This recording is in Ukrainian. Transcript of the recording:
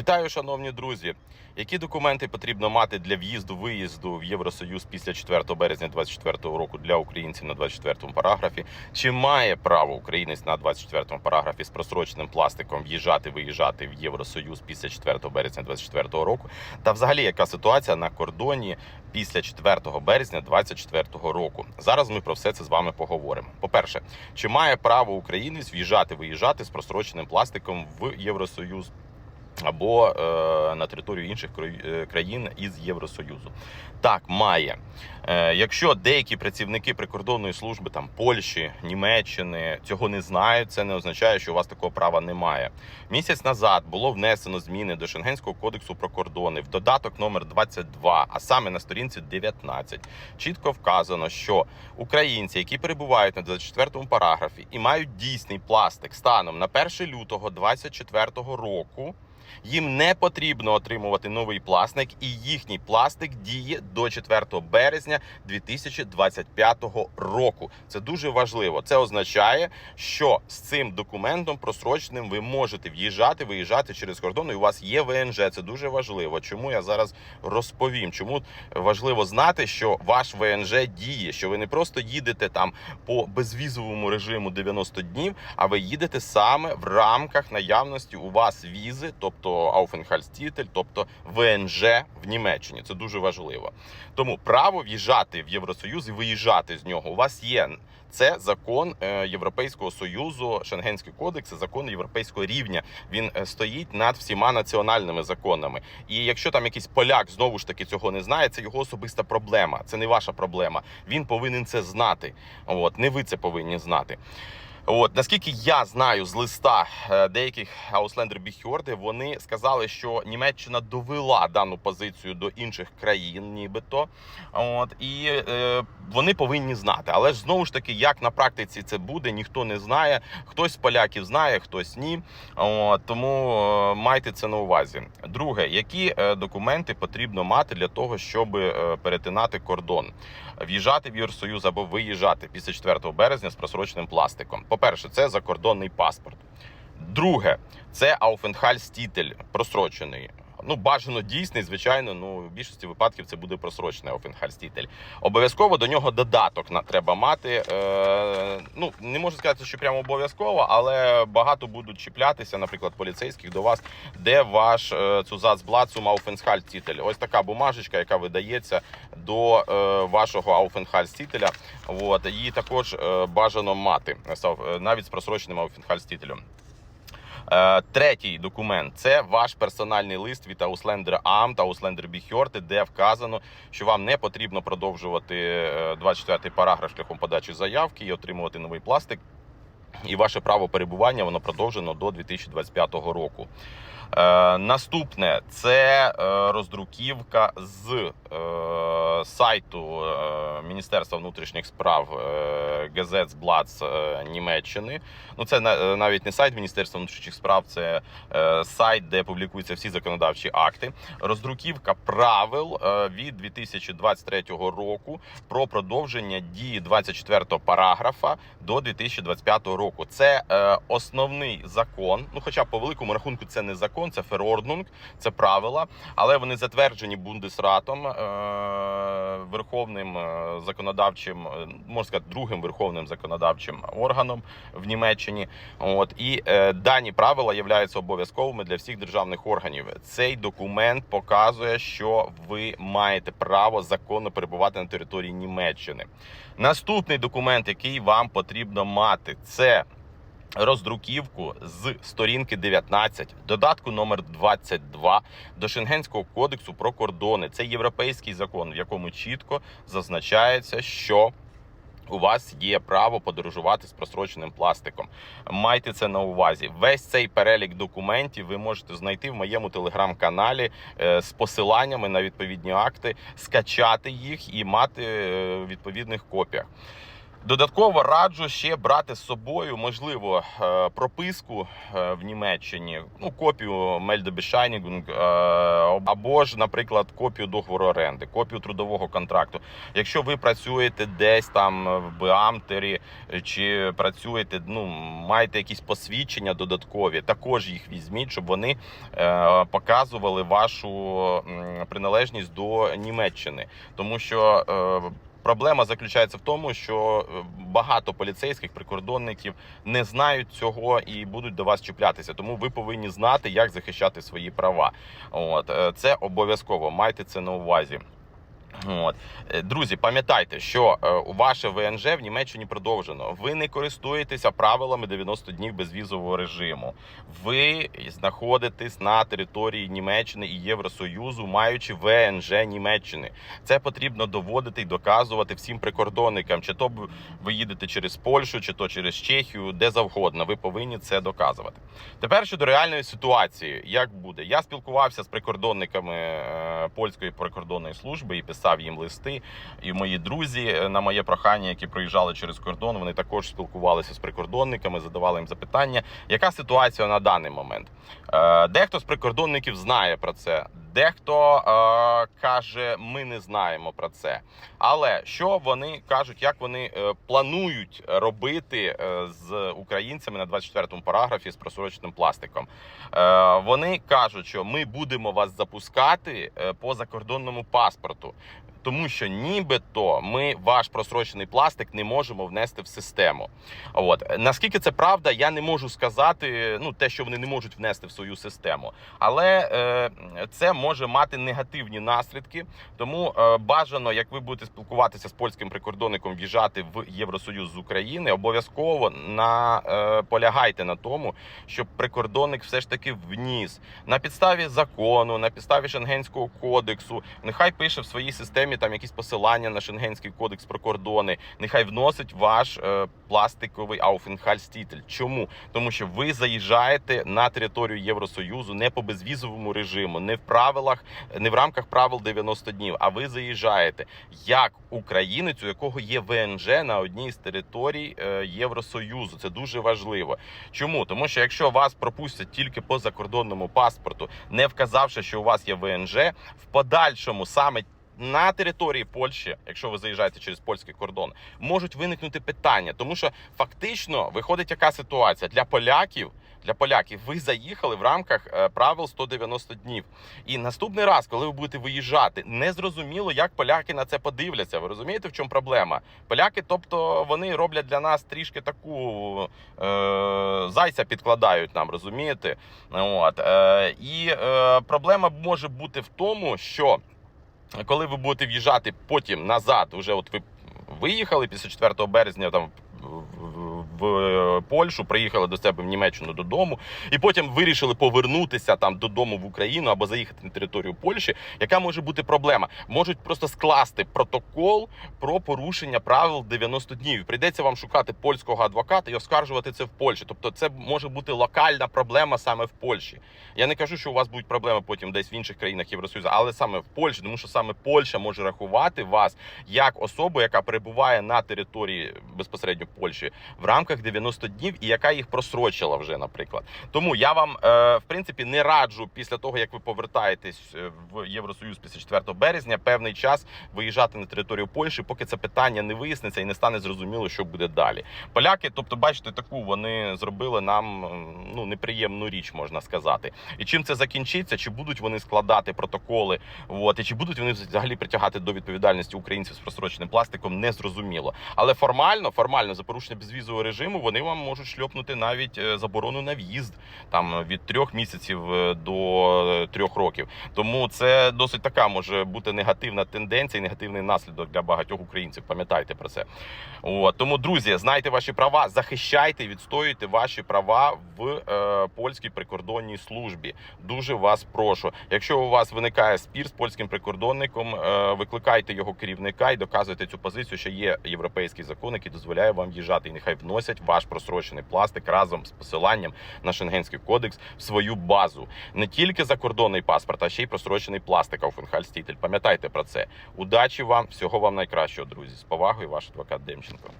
Вітаю, шановні друзі. Які документи потрібно мати для в'їзду виїзду в Євросоюз після 4 березня 2024 року для українців на 24 параграфі? Чи має право українець на 24 параграфі з просроченим пластиком в'їжджати виїжджати в Євросоюз після 4 березня 2024 року? Та взагалі яка ситуація на кордоні після 4 березня 2024 року? Зараз ми про все це з вами поговоримо. По перше, чи має право українець в'їжджати виїжджати з просроченим пластиком в Євросоюз? Або е, на територію інших е, країн із Євросоюзу. Так, має. Е, якщо деякі працівники прикордонної служби там Польщі, Німеччини цього не знають, це не означає, що у вас такого права немає. Місяць назад було внесено зміни до Шенгенського кодексу про кордони в додаток номер 22, а саме на сторінці 19. Чітко вказано, що українці, які перебувають на 24 параграфі і мають дійсний пластик станом на 1 лютого 2024 року. Їм не потрібно отримувати новий пластик, і їхній пластик діє до 4 березня 2025 року. Це дуже важливо. Це означає, що з цим документом просроченим ви можете в'їжджати, виїжджати через кордон. І у вас є ВНЖ. Це дуже важливо. Чому я зараз розповім? Чому важливо знати, що ваш ВНЖ діє, що ви не просто їдете там по безвізовому режиму 90 днів, а ви їдете саме в рамках наявності у вас візи, тобто Aufenthaltstitel, тобто ВНЖ в Німеччині. Це дуже важливо. Тому право в'їжджати в Євросоюз і виїжджати з нього у вас є. Це закон е, Європейського союзу, Шенгенський кодекс, закон європейського рівня. Він е, стоїть над всіма національними законами. І якщо там якийсь поляк знову ж таки цього не знає, це його особиста проблема. Це не ваша проблема. Він повинен це знати. От не ви це повинні знати. От наскільки я знаю з листа е, деяких Ауслендер Біхьорди, вони сказали, що Німеччина довела дану позицію до інших країн, нібито. От і е, вони повинні знати. Але ж знову ж таки, як на практиці це буде, ніхто не знає. Хтось з поляків знає, хтось ні. От, тому е, майте це на увазі. Друге, які е, документи потрібно мати для того, щоб е, перетинати кордон, в'їжджати в Євросоюз або виїжджати після 4 березня з просроченим пластиком. По-перше, це закордонний паспорт. Друге, це Ауфенхальстітель, просрочений. Ну, бажано дійсний, звичайно. Ну, в більшості випадків це буде просрочений Aufenthaltstitel. Обов'язково до нього додаток на треба мати. Е, ну, не можу сказати, що прямо обов'язково, але багато будуть чіплятися, наприклад, поліцейських до вас, де ваш е, Цузацблацум Aufenthaltstitel. Ось така бумажечка, яка видається до е, вашого Aufenthaltstitеля. От її також е, бажано мати е, навіть з просроченим Aufenthaltstitelем. Е, Третій документ це ваш персональний лист від Ауслендера Ам та Ауслендер Біхьорти, де вказано, що вам не потрібно продовжувати 24 параграф шляхом подачі заявки і отримувати новий пластик. І ваше право перебування воно продовжено до 2025 року. Е, наступне це е, роздруківка з е, сайту е, Міністерства внутрішніх справ Газетсблац е, Німеччини. Ну це на- е, навіть не сайт Міністерства внутрішніх справ, це сайт, де публікуються всі законодавчі акти. Роздруківка правил від 2023 року про продовження дії 24 параграфа до 2025 року. Це основний закон. Ну, хоча по великому рахунку це не закон, це ферорднунг, це правила, але вони затверджені Бундесратом, верховним е, законодавчим, е, можна сказати, другим верховним законодавчим органом в Німеччині. От і е, дані правила являються обов'язковими для всіх державних органів. Цей документ показує, що ви маєте право законно перебувати на території Німеччини. Наступний документ, який вам потрібно мати, це роздруківку з сторінки 19, додатку номер 22 до Шенгенського кодексу про кордони. Це європейський закон, в якому чітко зазначається, що у вас є право подорожувати з просроченим пластиком. Майте це на увазі. Весь цей перелік документів ви можете знайти в моєму телеграм-каналі е, з посиланнями на відповідні акти, скачати їх і мати е, в відповідних копіях. Додатково раджу ще брати з собою, можливо, е, прописку е, в Німеччині, ну копію Мельдебешайнігунг, або ж, наприклад, копію договору оренди, копію трудового контракту. Якщо ви працюєте десь там в Беамтері е, чи працюєте, ну маєте якісь посвідчення додаткові, також їх візьміть, щоб вони е, показували вашу приналежність до Німеччини, тому що. Проблема заключається в тому, що е, багато поліцейських прикордонників не знають цього і будуть до вас чіплятися. Тому ви повинні знати, як захищати свої права. От е, це обов'язково. Майте це на увазі. От Е, друзі, пам'ятайте, що е, ваше ВНЖ в Німеччині продовжено. Ви не користуєтеся правилами 90 днів безвізового режиму. Ви знаходитесь на території Німеччини і Євросоюзу, маючи ВНЖ Німеччини. Це потрібно доводити і доказувати всім прикордонникам. Чи то ви їдете через Польщу, чи то через Чехію, де завгодно. Ви повинні це доказувати. Тепер щодо реальної ситуації, як буде, я спілкувався з прикордонниками е, польської прикордонної служби і писав їм листи. І мої друзі е, на моє прохання, які проїжджали через кордон, вони також спілкувалися з прикордонниками, задавали їм запитання, яка ситуація на даний момент. Е, Дехто з прикордонників знає про це. Дехто е, каже, ми не знаємо про це. Але що вони кажуть, як вони планують робити з українцями на 24-му параграфі з просроченим пластиком? Вони кажуть, що ми будемо вас запускати по закордонному паспорту. Тому що нібито ми ваш просрочений пластик не можемо внести в систему. От наскільки це правда, я не можу сказати. Ну те, що вони не можуть внести в свою систему, але е, це може мати негативні наслідки. Тому е, бажано, як ви будете спілкуватися з польським прикордонником, в'їжджати в Євросоюз з України, обов'язково на е, на тому, щоб прикордонник все ж таки вніс на підставі закону, на підставі Шенгенського кодексу. Нехай пише в своїй системі там якісь посилання на Шенгенський кодекс про кордони. Нехай вносить ваш е, пластиковий Ауфенхальстітель. Чому? Тому що ви заїжджаєте на територію Євросоюзу не по безвізовому режиму, не в правилах, не в рамках правил 90 днів. А ви заїжджаєте як українець, у якого є ВНЖ на одній з територій е, Євросоюзу. Це дуже важливо. Чому? Тому що якщо вас пропустять тільки по закордонному паспорту, не вказавши, що у вас є ВНЖ, в подальшому саме. На території Польщі, якщо ви заїжджаєте через польський кордон, можуть виникнути питання, тому що фактично виходить яка ситуація для поляків. Для поляків ви заїхали в рамках е, правил 190 днів. І наступний раз, коли ви будете виїжджати, не зрозуміло, як поляки на це подивляться. Ви розумієте, в чому проблема? Поляки, тобто, вони роблять для нас трішки таку е, зайця підкладають нам, розумієте? От е, і е, проблема може бути в тому, що коли ви будете в'їжджати потім назад, вже от ви виїхали після 4 березня там в- в Польщу, приїхали до себе в Німеччину додому, і потім вирішили повернутися там додому в Україну або заїхати на територію Польщі. Яка може бути проблема? Можуть просто скласти протокол про порушення правил 90 днів. Прийдеться вам шукати польського адвоката і оскаржувати це в Польщі. Тобто, це може бути локальна проблема саме в Польщі. Я не кажу, що у вас будуть проблеми потім десь в інших країнах Євросоюзу, але саме в Польщі, тому що саме Польща може рахувати вас як особу, яка перебуває на території безпосередньо Польщі в рамках 90 днів, і яка їх просрочила вже, наприклад. Тому я вам е, в принципі не раджу після того, як ви повертаєтесь е, в Євросоюз після 4 березня, певний час виїжджати на територію Польщі, поки це питання не виясниться і не стане зрозуміло, що буде далі. Поляки, тобто, бачите, таку вони зробили нам ну неприємну річ, можна сказати. І чим це закінчиться? Чи будуть вони складати протоколи? От і чи будуть вони взагалі притягати до відповідальності українців з просроченим пластиком? Не зрозуміло. Але формально, формально за порушення безвізового режиму вони вам можуть шльопнути навіть е, заборону на в'їзд там від трьох місяців е, до трьох років. Тому це досить така може бути негативна тенденція, і негативний наслідок для багатьох українців. Пам'ятайте про це. От тому, друзі, знайте ваші права, захищайте, відстоюйте ваші права в е, польській прикордонній службі. Дуже вас прошу. Якщо у вас виникає спір з польським прикордонником, е, викликайте його керівника і доказуйте цю позицію, що є європейський закон, який дозволяє вам їжджати, і нехай вносять ваш просрочений пластик разом з посиланням на Шенгенський кодекс в свою базу. Не тільки закордонний паспорт, а ще й просрочений пластик Ауфенхальстітель. Пам'ятайте про це. Удачі вам, всього вам найкращого, друзі. З повагою, ваш адвокат Демченко.